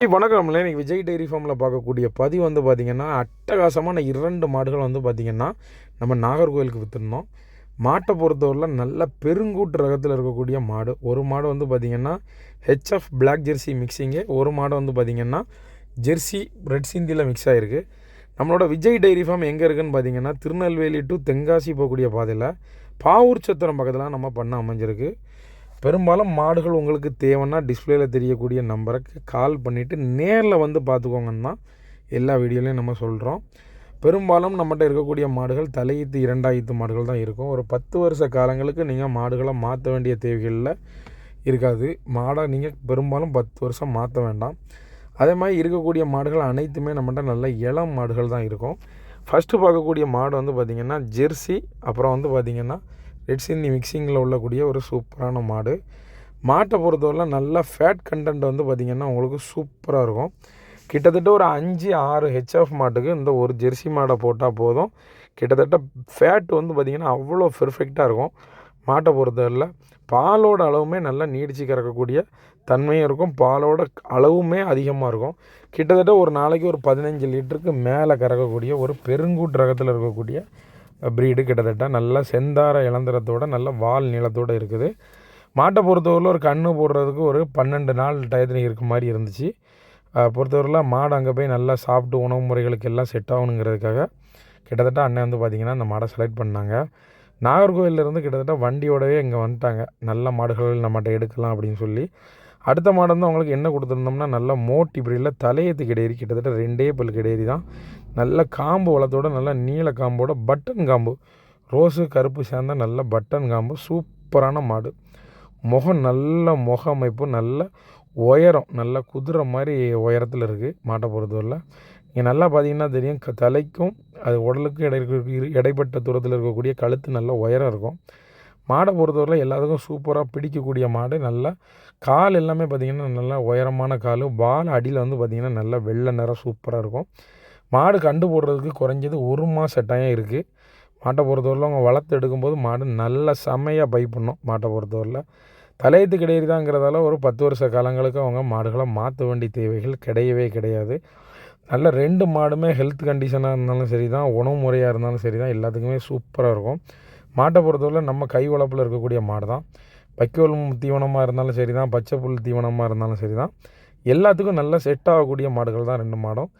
வணக்கம்ல இன்றைக்கி விஜய் டைரி ஃபார்மில் பார்க்கக்கூடிய பதிவு வந்து பார்த்திங்கன்னா அட்டகாசமான இரண்டு மாடுகள் வந்து பார்த்திங்கன்னா நம்ம நாகர்கோவிலுக்கு விற்றுருந்தோம் மாட்டை பொறுத்தவரையில் நல்ல பெருங்கூட்டு ரகத்தில் இருக்கக்கூடிய மாடு. ஒரு மாடு வந்து பார்த்திங்கன்னா ஹெச்எஃப் பிளாக் ஜெர்சி மிக்சிங்கு ஒரு மாடு வந்து பார்த்திங்கன்னா ஜெர்சி ரெட் சிந்தியில் மிக்ஸ் ஆகிருக்கு நம்மளோட விஜய் டைரி ஃபார்ம் எங்கே இருக்குன்னு பார்த்தீங்கன்னா திருநெல்வேலி டு தென்காசி போகக்கூடிய பாதையில் பாவூர் சத்திரம் பக்கத்தில் நம்ம பண்ண அமைஞ்சிருக்கு. பெரும்பாலும் மாடுகள் உங்களுக்கு தேவைன்னா டிஸ்பிளேல தெரியக்கூடிய நம்பருக்கு கால் பண்ணிவிட்டு நேரில் வந்து பார்த்துக்கோங்கன்னு தான் எல்லா வீடியோலையும் நம்ம சொல்கிறோம் பெரும்பாலும் நம்மகிட்ட இருக்கக்கூடிய மாடுகள் தலையீத்து இரண்டாயிரத்து மாடுகள் தான் இருக்கும். ஒரு பத்து வருஷ காலங்களுக்கு நீங்கள் மாடுகளை மாற்ற வேண்டிய தேவைகளில் இருக்காது. மாடை நீங்கள் பெரும்பாலும் பத்து வருஷம் மாற்ற வேண்டாம். அதே மாதிரி இருக்கக்கூடிய மாடுகள் அனைத்துமே நம்மகிட்ட நல்ல இளம் மாடுகள் தான் இருக்கும். ஃபஸ்ட்டு பார்க்கக்கூடிய மாடு வந்து பார்த்திங்கன்னா ஜெர்சி. அப்புறம் வந்து பார்த்திங்கன்னா ரெட் சிந்தி மிக்சிங்கில் உள்ளக்கூடிய ஒரு சூப்பரான மாடு. மாட்டை பொறுத்தவரை நல்லா ஃபேட் கண்டென்ட் வந்து பார்த்திங்கன்னா உங்களுக்கு சூப்பராக இருக்கும். கிட்டத்தட்ட ஒரு அஞ்சு ஆறு ஹெச்எஃப் மாட்டுக்கு இந்த ஒரு ஜெர்சி மாடை போட்டால் போதும். கிட்டத்தட்ட ஃபேட் வந்து பார்த்திங்கன்னா அவ்வளோ பெர்ஃபெக்டாக இருக்கும். மாட்டை பொறுத்தவரையில் பாலோட அளவுமே நல்லா நீடிச்சு கறக்கக்கூடிய தன்மையும் இருக்கும். பாலோட அளவுமே அதிகமாக இருக்கும். கிட்டத்தட்ட ஒரு நாளைக்கு ஒரு பதினஞ்சு லிட்டருக்கு மேலே கறக்கக்கூடிய ஒரு பெருங்கூட்டு ரகத்தில் இருக்கக்கூடிய ப்ரீடு கிட்டத்தட்ட நல்ல செந்தார இளந்திரத்தோட நல்ல வால் நீளத்தோடு இருக்குது. மாட்டை பொறுத்தவரையில் ஒரு கன்று போடுறதுக்கு ஒரு பன்னெண்டு நாள் டயத்தில் இருக்க மாதிரி இருந்துச்சு. பொறுத்தவரையில் மாடு அங்கே போய் நல்லா சாப்பிட்டு உணவு முறைகளுக்கு எல்லாம் செட் ஆகணுங்கிறதுக்காக கிட்டத்தட்ட அண்ணன் வந்து பார்த்திங்கன்னா அந்த மாடை செலக்ட் பண்ணாங்க. நாகர்கோவிலேருந்து கிட்டத்தட்ட வண்டியோடவே இங்கே வந்துட்டாங்க. நல்ல மாடுகள் நம்மகிட்ட எடுக்கலாம் அப்படின்னு சொல்லி. அடுத்த மாடு வந்து அவங்களுக்கு என்ன கொடுத்துருந்தோம்னா நல்லா மோட்டி பிரியில் தலையத்து கிடையாது கிட்டத்தட்ட ரெண்டே பல் கிடையாது தான் நல்ல காம்பு வளத்தோட நல்ல நீல காம்போட பட்டன் காம்பு. ரோஸு கருப்பு சேர்ந்த நல்ல பட்டன் காம்பு. சூப்பரான மாடு. முகம் நல்ல முக அமைப்பு நல்ல உயரம் நல்ல குதிரை மாதிரி உயரத்தில் இருக்குது மாட்டை பொறுத்தவரையில். நீங்கள் நல்லா பார்த்தீங்கன்னா தெரியும் க தலைக்கும் அது உடலுக்கும் இடை இரு- இடைப்பட்ட தூரத்தில் இருக்கக்கூடிய கழுத்து நல்ல உயரம் இருக்கும். மாடை பொறுத்தவரையில் எல்லாத்துக்கும் சூப்பராக பிடிக்கக்கூடிய மாடு. நல்லா கால் எல்லாமே பார்த்திங்கன்னா நல்லா உயரமான கால். வால் அடியில் வந்து பார்த்திங்கன்னா நல்லா வெள்ளை நிறம் சூப்பராக இருக்கும். மாடு கண்டு போடுறதுக்கு குறைஞ்சது ஒரு மாத டயம் இருக்குது மாட்டை பொறுத்தவரையில் அவங்க வளர்த்து எடுக்கும்போது மாடு நல்ல செமையாக பை பண்ணும் மாட்டை பொறுத்தவரையில். தலையத்து கிடையாது தாங்கிறதால ஒரு பத்து வருஷ காலங்களுக்கு அவங்க மாடுகளை மாற்ற வேண்டிய தேவைகள் கிடையவே கிடையாது. நல்ல ரெண்டு மாடுமே ஹெல்த் கண்டிஷனாக இருந்தாலும் சரி தான் உணவு முறையாக இருந்தாலும் சரி தான் எல்லாத்துக்குமே சூப்பராக இருக்கும். மாட்டை பொறுத்தவரை நம்ம கை வளப்பில் இருக்கக்கூடிய மாடு தான். வைக்கோல் தீவனமாக இருந்தாலும் சரி தான் பச்சை புல் தீவனமாக இருந்தாலும் சரி தான் எல்லாத்துக்கும் நல்ல செட் ஆகக்கூடிய மாடுகள் தான் ரெண்டு மாடும்.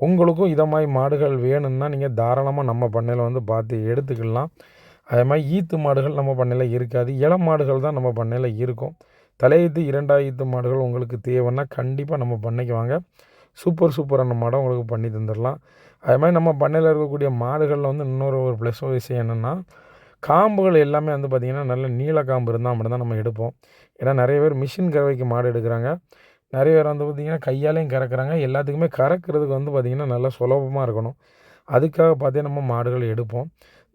உங்களுக்கும் இதை மாதிரி மாடுகள் வேணும்னா நீங்கள் தாராளமாக நம்ம பண்ணையில் வந்து பார்த்து எடுத்துக்கலாம். அதே மாதிரி ஈத்து மாடுகள் நம்ம பண்ணையில் இருக்காது. இளம் மாடுகள் தான் நம்ம பண்ணையில் இருக்கும். தலையீத்து இரண்டாயிரத்து மாடுகள் உங்களுக்கு தேவைன்னா கண்டிப்பாக நம்ம பண்ணைக்கு வாங்க. சூப்பர் சூப்பரான மாடை உங்களுக்கு பண்ணி தந்துடலாம் அதே மாதிரி நம்ம பண்ணையில் இருக்கக்கூடிய மாடுகளில் வந்து இன்னொரு ஒரு ப்ளஸ் விஷயம் என்னென்னா காம்புகள் எல்லாமே வந்து பார்த்திங்கன்னா நல்ல நீல காம்பு இருந்தால் மட்டும்தான் நம்ம எடுப்போம். ஏன்னா நிறைய பேர் மிஷின் கறவைக்கு மாடு எடுக்கிறாங்க. நிறைய பேர் வந்து பார்த்திங்கன்னா கையாலையும் கறக்குறாங்க. எல்லாத்துக்குமே கறக்கிறதுக்கு வந்து பார்த்திங்கன்னா நல்லா சுலபமாக இருக்கணும். அதுக்காக பார்த்தே நம்ம மாடுகள் எடுப்போம்.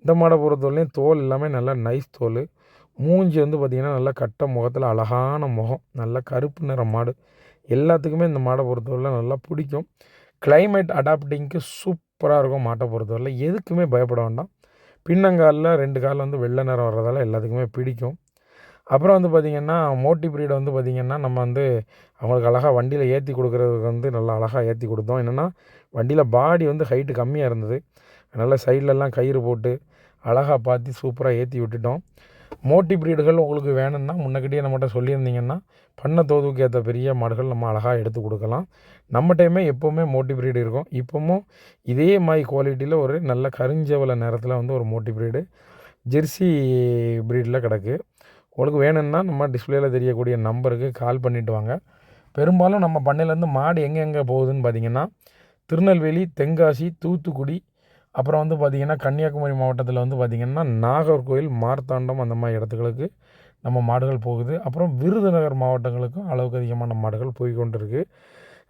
இந்த மாடை பொறுத்தவரையிலையும் தோல் எல்லாமே நல்லா நைஸ் தோல். மூஞ்சி வந்து பார்த்திங்கன்னா நல்லா கட்ட முகத்தில் அழகான முகம். நல்ல கருப்பு நிற மாடு. எல்லாத்துக்குமே இந்த மாடை பொறுத்தவரையில் நல்லா பிடிக்கும். கிளைமேட் அடாப்டிங்க்கு சூப்பராக இருக்கும் மாட்டை பொறுத்தவரையில் எதுக்குமே பயப்பட வேண்டாம். பின்னங்காலில் ரெண்டு கால் வந்து வெள்ளை நிறம் வர்றதால எல்லாத்துக்குமே பிடிக்கும். அப்புறம் வந்து பார்த்திங்கன்னா மோட்டி பிரீடை வந்து பார்த்திங்கன்னா நம்ம வந்து அவங்களுக்கு அழகாக வண்டியில் ஏற்றி கொடுக்குறதுக்கு வந்து நல்லா அழகாக ஏற்றி கொடுத்தோம். என்னென்னா வண்டியில் பாடி வந்து ஹைட்டு கம்மியாக இருந்தது. அதனால் சைட்லலாம் கயிறு போட்டு அழகாக பார்த்து சூப்பராக ஏற்றி விட்டுட்டோம். மோட்டி பிரீடுகள் உங்களுக்கு வேணும்னா முன்னக்கிட்டே நம்மகிட்ட சொல்லியிருந்தீங்கன்னா பண்ண தோதுக்கு ஏற்ற பெரிய மாடுகள் நம்ம அழகாக எடுத்து கொடுக்கலாம். நம்ம டைமே எப்போவுமே மோட்டி பிரீடு இருக்கும். இப்போவும் இதே மாதிரி குவாலிட்டியில் ஒரு நல்ல கருஞ்சவள நேரத்தில் வந்து ஒரு மோட்டி பிரீடு ஜெர்சி பிரீடில் கிடக்கு. உங்களுக்கு வேணும்னா நம்ம டிஸ்பிளேயில் தெரியக்கூடிய நம்பருக்கு கால் பண்ணிட்டு வாங்க. பெரும்பாலும் நம்ம பண்ணையிலேருந்து மாடு எங்கே எங்கே போகுதுன்னு பார்த்தீங்கன்னா திருநெல்வேலி தென்காசி தூத்துக்குடி அப்புறம் வந்து பார்த்திங்கன்னா கன்னியாகுமரி மாவட்டத்தில் வந்து பார்த்திங்கன்னா நாகர்கோவில் மார்த்தாண்டம் அந்த மாதிரி இடத்துகளுக்கு நம்ம மாடுகள் போகுது. அப்புறம் விருதுநகர் மாவட்டங்களுக்கும் அளவுக்கு அதிகமான மாடுகள் போய் கொண்டு இருக்குது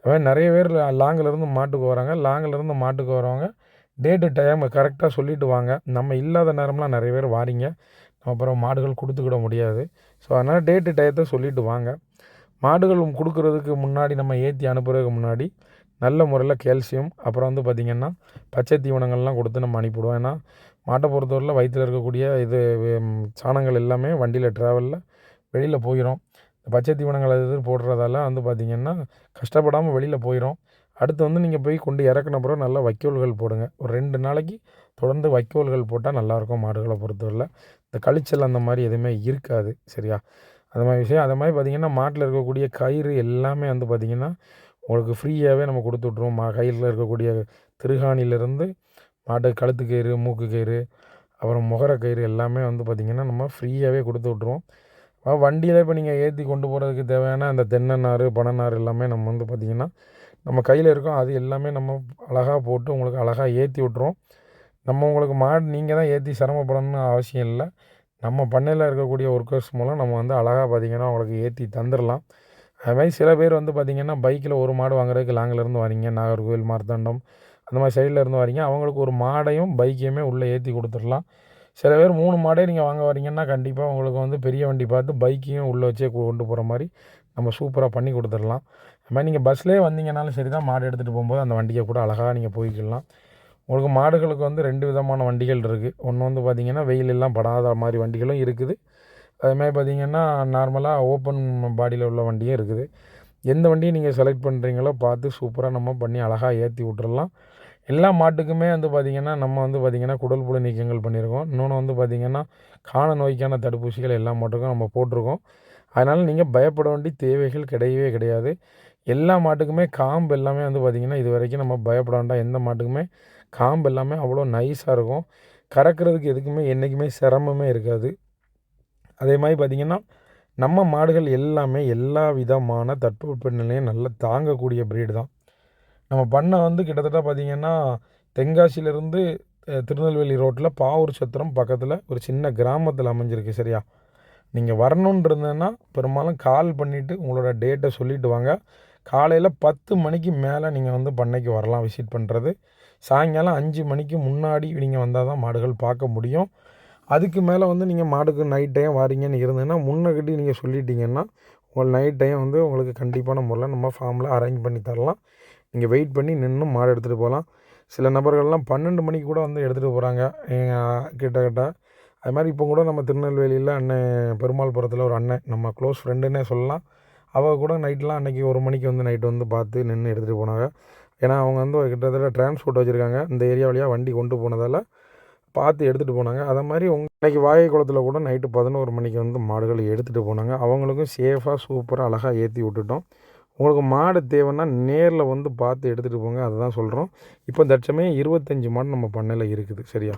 அதுமாதிரி நிறைய பேர் லாங்கிலேருந்து மாட்டுக்கு வராங்க. லாங்கிலேருந்து மாட்டுக்கு வரவங்க டேட்டு டைம் கரெக்டாக சொல்லிட்டு வாங்க. நம்ம இல்லாத நேரம்லாம் நிறைய பேர் வாரிங்க. நம்ம அப்புறம் மாடுகள் கொடுத்துக்கிட முடியாது. ஸோ அதனால் டேட்டு டயத்தை சொல்லிவிட்டு வாங்க. மாடுகள் கொடுக்குறதுக்கு முன்னாடி நம்ம ஏற்றி அனுப்புகிறதுக்கு முன்னாடி நல்ல முறையில் கால்சியம் அப்புறம் வந்து பார்த்திங்கன்னா பச்சை தீவனங்கள்லாம் கொடுத்து நம்ம அனுப்பிவிடுவோம். ஏன்னா மாட்டை பொறுத்தவரையில் வயிற்றில் இருக்கக்கூடிய இது சாணங்கள் எல்லாமே வண்டியில் ட்ராவலில் வெளியில் போயிடும் பச்சை தீவனங்கள் அது இது போடுறதால வந்து பார்த்திங்கன்னா கஷ்டப்படாமல் வெளியில் போயிடும் அடுத்து வந்து நீங்கள் போய் கொண்டு இறக்குன பிறகு நல்லா வைக்கோல்கள் போடுங்க. ஒரு ரெண்டு நாளைக்கு தொடர்ந்து வைக்கோல்கள் போட்டால் நல்லாயிருக்கும் மாடுகளை பொறுத்தவரையில். இந்த கழிச்சல் அந்த மாதிரி எதுவுமே இருக்காது சரியா? அந்த மாதிரி விஷயம். அது மாதிரி பார்த்திங்கன்னா மாட்டில் இருக்கக்கூடிய கயிறு எல்லாமே வந்து பார்த்திங்கன்னா உங்களுக்கு ஃப்ரீயாகவே நம்ம கொடுத்து விட்ருவோம் மா கையில் இருக்கக்கூடிய திருகாணிலேருந்து மாட்டு கழுத்து கயிறு மூக்கு கயிறு அப்புறம் முகர கயிறு எல்லாமே வந்து பார்த்திங்கன்னா நம்ம ஃப்ரீயாகவே கொடுத்து விட்ருவோம் வண்டியில் இப்போ நீங்கள் ஏற்றி கொண்டு போகிறதுக்கு தேவையான அந்த தென்னை நார் பனை நார் எல்லாமே நம்ம வந்து பார்த்திங்கன்னா நம்ம கையில் இருக்கோம். அது எல்லாமே நம்ம அழகாக போட்டு உங்களுக்கு அழகாக ஏற்றி விட்ருவோம். நம்ம உங்களுக்கு மாடு நீங்கள் தான் ஏற்றி சிரமப்படணும்னு அவசியம் இல்லை. நம்ம பண்ணையில் இருக்கக்கூடிய ஒர்க்கர்ஸ் மூலம் நம்ம வந்து அழகாக பார்த்திங்கன்னா உங்களுக்கு ஏற்றி தந்துடலாம் அதுமாதிரி சில பேர் வந்து பார்த்திங்கன்னா பைக்கில் ஒரு மாடு வாங்குறதுக்கு லாங்கிலேருந்து வரீங்க நாகர்கோவில் மார்த்தாண்டம் அந்த மாதிரி சைடில் இருந்து வரீங்க அவங்களுக்கு ஒரு மாடையும் பைக்கையுமே உள்ளே ஏற்றி கொடுத்துடலாம். சில பேர் மூணு மாடே நீங்கள் வாங்க வரீங்கன்னா கண்டிப்பாக உங்களுக்கு வந்து பெரிய வண்டி பார்த்து பைக்கையும் உள்ளே வச்சே கொண்டு போகிற மாதிரி நம்ம சூப்பராக பண்ணி கொடுத்துடலாம். அது மாதிரி நீங்கள் பஸ்லேயே வந்தீங்கனாலும் சரி தான் மாடு எடுத்துகிட்டு போகும்போது அந்த வண்டியை கூட அழகாக நீங்கள் போய்க்கலாம் உங்களுக்கு மாடுகளுக்கு வந்து ரெண்டு விதமான வண்டிகள் இருக்குது ஒன்று வந்து பார்த்திங்கன்னா வெயில் எல்லாம் படாத மாதிரி வண்டிகளும் இருக்குது. அதுமாதிரி பார்த்திங்கன்னா நார்மலாக ஓப்பன் பாடியில் உள்ள வண்டியும் இருக்குது. எந்த வண்டியை நீங்கள் செலக்ட் பண்ணுறீங்களோ பார்த்து சூப்பராக நம்ம பண்ணி அழகாக ஏற்றி விட்டுறலாம். எல்லா மாட்டுக்குமே வந்து பார்த்திங்கன்னா நம்ம வந்து பார்த்திங்கன்னா குடல் புழு நீக்கங்கள் பண்ணியிருக்கோம். இன்னொன்று வந்து பார்த்திங்கன்னா காண நோய்க்கான தடுப்பூசிகள் எல்லா மாட்டுக்கும் நம்ம போட்டிருக்கோம். அதனால் நீங்கள் பயப்பட வேண்டிய தேவைகள் கிடையவே கிடையாது. எல்லா மாட்டுக்குமே காம்பு எல்லாமே வந்து பார்த்திங்கன்னா இது வரைக்கும் நம்ம பயப்பட வேண்டாம். எந்த மாட்டுக்குமே காம்பு எல்லாமே அவ்வளோ நைஸாக இருக்கும். கறக்கிறதுக்கு எதுக்குமே என்றைக்குமே சிரமமே இருக்காது. அதே மாதிரி பார்த்திங்கன்னா நம்ம மாடுகள் எல்லாமே எல்லா விதமான தட்பவெப்பநிலையும் நல்லா தாங்கக்கூடிய ப்ரீடு தான். நம்ம பண்ணை வந்து கிட்டத்தட்ட பார்த்திங்கன்னா தென்காசியிலேருந்து திருநெல்வேலி ரோட்டில் பாவூர் சத்திரம் பக்கத்தில் ஒரு சின்ன கிராமத்தில் அமைஞ்சிருக்கு சரியா? நீங்கள் வரணுன்னு பெரும்பாலும் கால் பண்ணிவிட்டு உங்களோட டேட்டை சொல்லிவிட்டு வாங்க. காலையில் பத்து மணிக்கு மேலே நீங்கள் வந்து பண்ணைக்கு வரலாம் விசிட் பண்ணுறது சாயங்காலம் அஞ்சு மணிக்கு முன்னாடி நீங்கள் வந்தால் தான் மாடுகள் பார்க்க முடியும். அதுக்கு மேலே வந்து நீங்கள் மாடுக்கு நைட் டைம் வாரீங்கன்னு இருந்ததுன்னா முன்னக்கிட்டி நீங்கள் சொல்லிட்டீங்கன்னா உங்கள் நைட் டைம் வந்து உங்களுக்கு கண்டிப்பான முறையில் நம்ம ஃபார்மில் அரேஞ்ச் பண்ணி தரலாம். நீங்கள் வெயிட் பண்ணி நின்று மாடு எடுத்துகிட்டு போகலாம். சில நபர்கள்லாம் பன்னெண்டு மணிக்கு கூட வந்து எடுத்துகிட்டு போகிறாங்க கிட்ட கிட்ட அது மாதிரி இப்போ கூட நம்ம திருநெல்வேலியில் அண்ணன் பெருமாள்புரத்தில் ஒரு அண்ணன் நம்ம க்ளோஸ் ஃப்ரெண்டுன்னே சொல்லலாம். அவள் கூட நைட்லாம் அன்றைக்கி ஒரு மணிக்கு வந்து நைட்டு வந்து பார்த்து நின்று எடுத்துகிட்டு போனாங்க. ஏன்னா அவங்க வந்து கிட்டத்தட்ட டிரான்ஸ்போர்ட் வச்சுருக்காங்க. இந்த ஏரியா வழியாக வண்டி கொண்டு போனதால் பார்த்து எடுத்துகிட்டு போனாங்க. அதை மாதிரி உங்கள் இன்றைக்கி வாகை குளத்தில் கூட நைட்டு பதினோரு மணிக்கு வந்து மாடுகளை எடுத்துகிட்டு போனாங்க. அவங்களுக்கும் சேஃபாக சூப்பராக அழகாக ஏற்றி விட்டுட்டோம். உங்களுக்கு மாடு தேவைன்னா நேரில் வந்து பார்த்து எடுத்துகிட்டு போங்க. அதை தான் சொல்கிறோம் இப்போ தட்சமே இருபத்தஞ்சி மாடு நம்ம பண்ணையில் இருக்குது. சரியா?